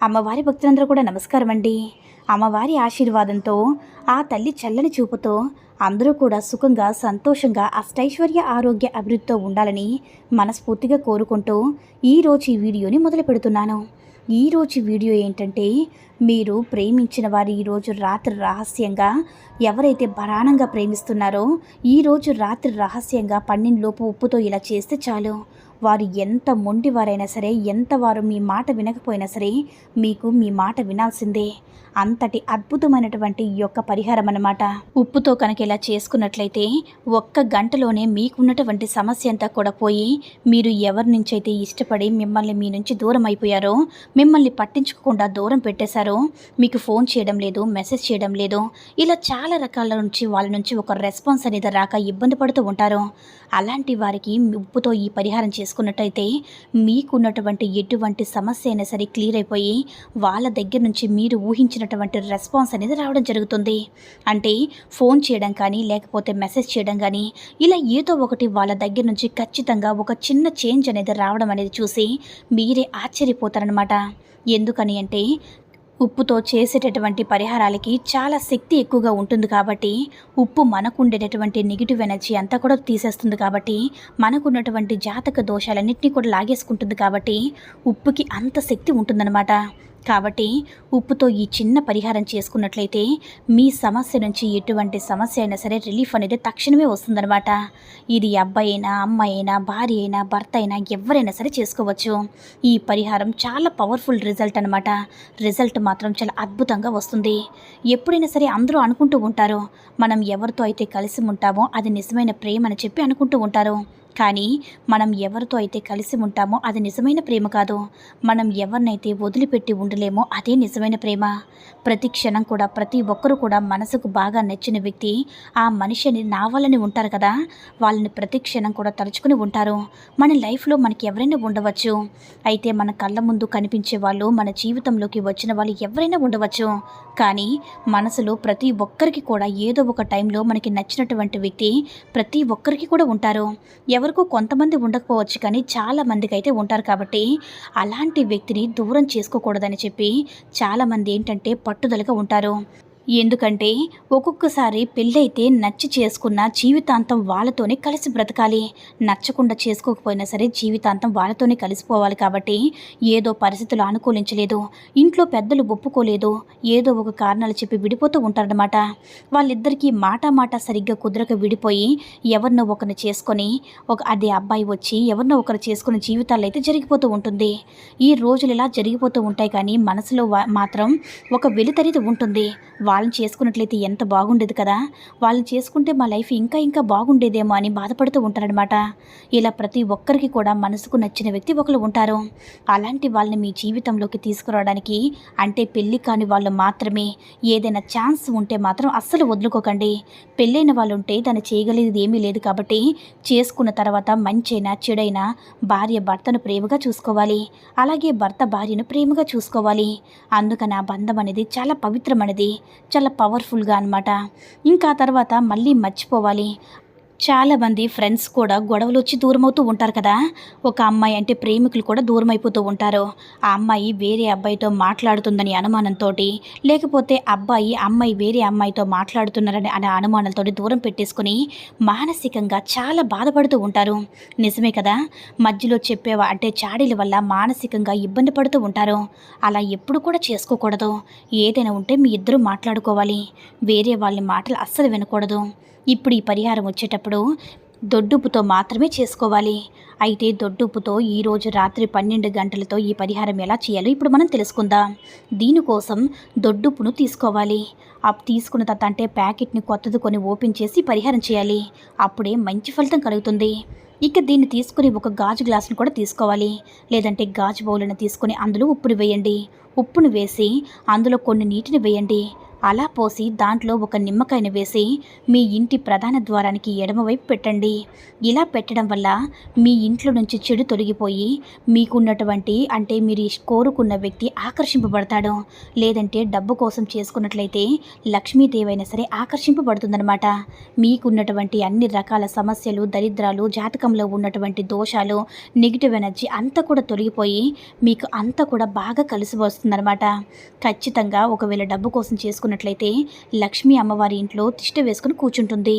అమ్మవారి భక్తులందరూ కూడా నమస్కారం అండి. అమ్మవారి ఆశీర్వాదంతో ఆ తల్లి చల్లని చూపుతో అందరూ కూడా సుఖంగా సంతోషంగా అష్టైశ్వర్య ఆరోగ్య అభివృద్ధితో ఉండాలని మనస్ఫూర్తిగా కోరుకుంటూ ఈరోజు ఈ వీడియోని మొదలు పెడుతున్నాను. ఈరోజు వీడియో ఏంటంటే మీరు ప్రేమించిన వారు ఈరోజు రాత్రి రహస్యంగా ఎవరైతే బరాణంగా ప్రేమిస్తున్నారో ఈరోజు రాత్రి రహస్యంగా పన్నెండులోపు ఉప్పుతో ఇలా చేస్తే చాలు. వారు ఎంత మొండివారైనా సరే ఎంత వారు మీ మాట వినకపోయినా సరే మీకు మీ మాట వినాల్సిందే. అంతటి అద్భుతమైనటువంటి ఈ యొక్క పరిహారం అన్నమాట. ఉప్పుతో కనుక ఇలా చేసుకున్నట్లయితే ఒక్క గంటలోనే మీకున్నటువంటి సమస్య అంతా కూడా పోయి మీరు ఎవరి నుంచి అయితే ఇష్టపడి మిమ్మల్ని మీ నుంచి దూరం అయిపోయారో మిమ్మల్ని పట్టించుకోకుండా దూరం పెట్టేశారో మీకు ఫోన్ చేయడం లేదు మెసేజ్ చేయడం లేదు ఇలా చాలా రకాల నుంచి వాళ్ళ నుంచి ఒక రెస్పాన్స్ అనేది రాక ఇబ్బంది పడుతూ ఉంటారు అలాంటి వారికి ఉప్పుతో ఈ పరిహారం చేసుకున్నట్టయితే మీకున్నటువంటి ఎటువంటి సమస్య అయినా సరే క్లియర్ అయిపోయి వాళ్ళ దగ్గర నుంచి మీరు ఊహించినటువంటి రెస్పాన్స్ అనేది రావడం జరుగుతుంది. అంటే ఫోన్ చేయడం కానీ లేకపోతే మెసేజ్ చేయడం కానీ ఇలా ఏదో ఒకటి వాళ్ళ దగ్గర నుంచి ఖచ్చితంగా ఒక చిన్న చేంజ్ అనేది రావడం అనేది చూసి మీరే ఆశ్చర్యపోతారనమాట ఎందుకని అంటే ఉప్పుతో చేసేటటువంటి పరిహారాలకి చాలా శక్తి ఎక్కువగా ఉంటుంది కాబట్టి ఉప్పు మనకుండేటటువంటి నెగిటివ్ ఎనర్జీ అంతా కూడా తీసేస్తుంది కాబట్టి మనకున్నటువంటి జాతక దోషాలన్నింటినీ కూడా లాగేసుకుంటుంది కాబట్టి ఉప్పుకి అంత శక్తి ఉంటుందన్నమాట. కాబట్టి ఉప్పుతో ఈ చిన్న పరిహారం చేసుకున్నట్లయితే మీ సమస్య నుంచి ఎటువంటి సమస్య అయినా సరే రిలీఫ్ అనేది తక్షణమే వస్తుందన్నమాట. ఇది అబ్బాయి అయినా అమ్మాయి అయినా భార్య అయినా భర్త అయినా ఎవరైనా సరే చేసుకోవచ్చు. ఈ పరిహారం చాలా పవర్ఫుల్ రిజల్ట్ అనమాట రిజల్ట్ మాత్రం చాలా అద్భుతంగా వస్తుంది. ఎప్పుడైనా సరే అందరూ అనుకుంటూ ఉంటారు మనం ఎవరితో అయితే కలిసి ఉంటామో అది నిజమైన ప్రేమ అని చెప్పి అనుకుంటూ ఉంటారు. కానీ మనం ఎవరితో అయితే కలిసి ఉంటామో అది నిజమైన ప్రేమ కాదు. మనం ఎవరినైతే వదిలిపెట్టి ఉండలేమో అదే నిజమైన ప్రేమ. ప్రతి క్షణం కూడా ప్రతి ఒక్కరూ కూడా మనసుకు బాగా నచ్చిన వ్యక్తి ఆ మనిషిని నావాలని ఉంటారు కదా. వాళ్ళని ప్రతి క్షణం కూడా తలుచుకుని ఉంటారు. మన లైఫ్లో మనకి ఎవరైనా ఉండవచ్చు. అయితే మన కళ్ళ ముందు కనిపించే వాళ్ళు మన జీవితంలోకి వచ్చిన వాళ్ళు ఎవరైనా ఉండవచ్చు. కానీ మనసులో ప్రతి ఒక్కరికి కూడా ఏదో ఒక టైంలో మనకి నచ్చినటువంటి వ్యక్తి ప్రతి ఒక్కరికి కూడా ఉంటారు. ఎవరికో కొంతమంది ఉండకపోవచ్చు కానీ చాలా మందికి అయితే ఉంటారు కాబట్టి అలాంటి వ్యక్తిని దూరం చేసుకోకూడదని చెప్పి చాలామంది ఏంటంటే పట్టుదలగా ఉంటారు. ఎందుకంటే ఒక్కొక్కసారి పెళ్ళైతే నచ్చి చేసుకున్న జీవితాంతం వాళ్ళతోనే కలిసి బ్రతకాలి. నచ్చకుండా చేసుకోకపోయినా సరే జీవితాంతం వాళ్ళతోనే కలిసిపోవాలి కాబట్టి ఏదో పరిస్థితులు అనుకూలించలేదు. ఇంట్లో పెద్దలు ఒప్పుకోలేదు. ఏదో ఒక కారణాలు చెప్పి విడిపోతూ ఉంటారనమాట వాళ్ళిద్దరికీ మాట మాట సరిగ్గా కుదరక విడిపోయి ఎవరినో ఒకరిని చేసుకొని ఒక అదే అబ్బాయి వచ్చి ఎవరినో ఒకరు చేసుకుని జీవితాలు అయితే జరిగిపోతూ ఉంటుంది. ఈ రోజులు ఇలా జరిగిపోతూ ఉంటాయి కానీ మనసులో మాత్రం ఒక వెలుతరిది ఉంటుంది. వాళ్ళని చేసుకున్నట్లయితే ఎంత బాగుండేది కదా? వాళ్ళని చేసుకుంటే మా లైఫ్ ఇంకా ఇంకా బాగుండేదేమో అని బాధపడుతూ ఉంటారనమాట ఇలా ప్రతి ఒక్కరికి కూడా మనసుకు నచ్చిన వ్యక్తి ఒకరు ఉంటారు. అలాంటి వాళ్ళని మీ జీవితంలోకి తీసుకురావడానికి అంటే పెళ్ళి కాని వాళ్ళు మాత్రమే. ఏదైనా ఛాన్స్ ఉంటే మాత్రం అస్సలు వదులుకోకండి. పెళ్ళైన వాళ్ళు ఉంటే దాన్ని చేయగలిగేది ఏమీ లేదు కాబట్టి చేసుకున్న తర్వాత మంచైనా చెడైనా భార్య భర్తను ప్రేమగా చూసుకోవాలి. అలాగే భర్త భార్యను ప్రేమగా చూసుకోవాలి. అందుకని ఆ బంధం అనేది చాలా పవిత్రమైనది. చాలా పవర్ఫుల్గా అనమాట ఇంకా తర్వాత మళ్ళీ మర్చిపోవాలి. చాలామంది ఫ్రెండ్స్ కూడా గొడవలు వచ్చి దూరం అవుతూ ఉంటారు కదా. ఒక అమ్మాయి అంటే ప్రేమికులు కూడా దూరం అయిపోతూ ఉంటారు. ఆ అమ్మాయి వేరే అబ్బాయితో మాట్లాడుతుందని అనుమానంతో లేకపోతే అబ్బాయి అమ్మాయి వేరే అమ్మాయితో మాట్లాడుతున్నారని అనే అనుమానంతో దూరం పెట్టేసుకుని మానసికంగా చాలా బాధపడుతూ ఉంటారు. నిజమే కదా మధ్యలో చెప్పేవా అంటే చాడీల వల్ల మానసికంగా ఇబ్బంది పడుతూ ఉంటారు. అలా ఎప్పుడు కూడా చేసుకోకూడదు. ఏదైనా ఉంటే మీ ఇద్దరూ మాట్లాడుకోవాలి. వేరే వాళ్ళ మాటలు అస్సలు వినకూడదు. ఇప్పుడు ఈ పరిహారం వచ్చేటప్పుడు దొడ్డుపుతో మాత్రమే చేసుకోవాలి. అయితే దొడ్డుపుతో ఈరోజు రాత్రి పన్నెండు గంటలతో ఈ పరిహారం ఎలా చేయాలో ఇప్పుడు మనం తెలుసుకుందాం. దీనికోసం దొడ్డుప్పును తీసుకోవాలి. అప్ తీసుకున్న తర్వాత అంటే ప్యాకెట్ని కొత్తది కొని ఓపెన్ చేసి పరిహారం చేయాలి. అప్పుడే మంచి ఫలితం కలుగుతుంది. ఇక దీన్ని తీసుకుని ఒక గాజు గ్లాసును కూడా తీసుకోవాలి. లేదంటే గాజు బౌలను తీసుకొని అందులో ఉప్పును వేయండి. ఉప్పును వేసి అందులో కొన్ని నీటిని వేయండి. అలా పోసి దాంట్లో ఒక నిమ్మకాయను వేసి మీ ఇంటి ప్రధాన ద్వారానికి ఎడమవైపు పెట్టండి. ఇలా పెట్టడం వల్ల మీ ఇంట్లో నుంచి చెడు తొలగిపోయి మీకున్నటువంటి అంటే మీరు కోరుకున్న వ్యక్తి ఆకర్షింపబడతాడు. లేదంటే డబ్బు కోసం చేసుకున్నట్లయితే లక్ష్మీదేవైనా సరే ఆకర్షింపబడుతుందన్నమాట. మీకున్నటువంటి అన్ని రకాల సమస్యలు దరిద్రాలు జాతకంలో ఉన్నటువంటి దోషాలు నెగిటివ్ ఎనర్జీ అంతా కూడా తొలగిపోయి మీకు అంతా కూడా బాగా కలిసి వస్తుందన్నమాట. ఖచ్చితంగా ఒకవేళ డబ్బు కోసం చూసుకున్నట్లయితే లక్ష్మీ అమ్మవారి ఇంట్లో తిష్ట వేసుకుని కూర్చుంటుంది.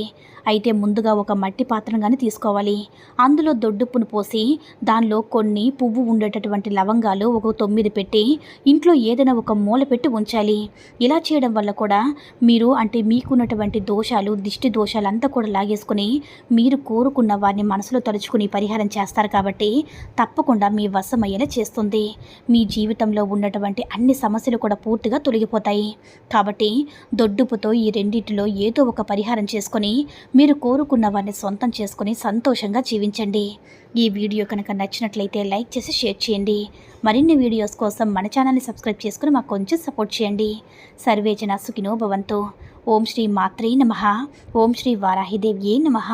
అయితే ముందుగా ఒక మట్టి పాత్రను కానీ తీసుకోవాలి. అందులో దొడ్డుప్పును పోసి దానిలో కొన్ని పువ్వు ఉండేటటువంటి లవంగాలు ఒక తొమ్మిది పెట్టి ఇంట్లో ఏదైనా ఒక మూల పెట్టి ఉంచాలి. ఇలా చేయడం వల్ల కూడా మీరు అంటే మీకున్నటువంటి దోషాలు దిష్టి దోషాలు అంతా కూడా లాగేసుకుని మీరు కోరుకున్న వారిని మనసులో తలుచుకుని పరిహారం చేస్తారు కాబట్టి తప్పకుండా మీ వశమయ్యేలా చేస్తుంది. మీ జీవితంలో ఉన్నటువంటి అన్ని సమస్యలు కూడా పూర్తిగా తొలగిపోతాయి. కాబట్టి కాబట్టి దొడ్డుపుతో ఈ రెండింటిలో ఏదో ఒక పరిహారం చేసుకొని మీరు కోరుకున్న వారిని సొంతం చేసుకొని సంతోషంగా జీవించండి. ఈ వీడియో కనుక నచ్చినట్లయితే లైక్ చేసి షేర్ చేయండి. మరిన్ని వీడియోస్ కోసం మన ఛానల్ని సబ్స్క్రైబ్ చేసుకుని మాకు కొంచెం సపోర్ట్ చేయండి. సర్వేజన సుఖినో భవంతు. ఓం శ్రీ మాత్రే నమ. ఓం శ్రీ వారాహిదేవ్యే నమః.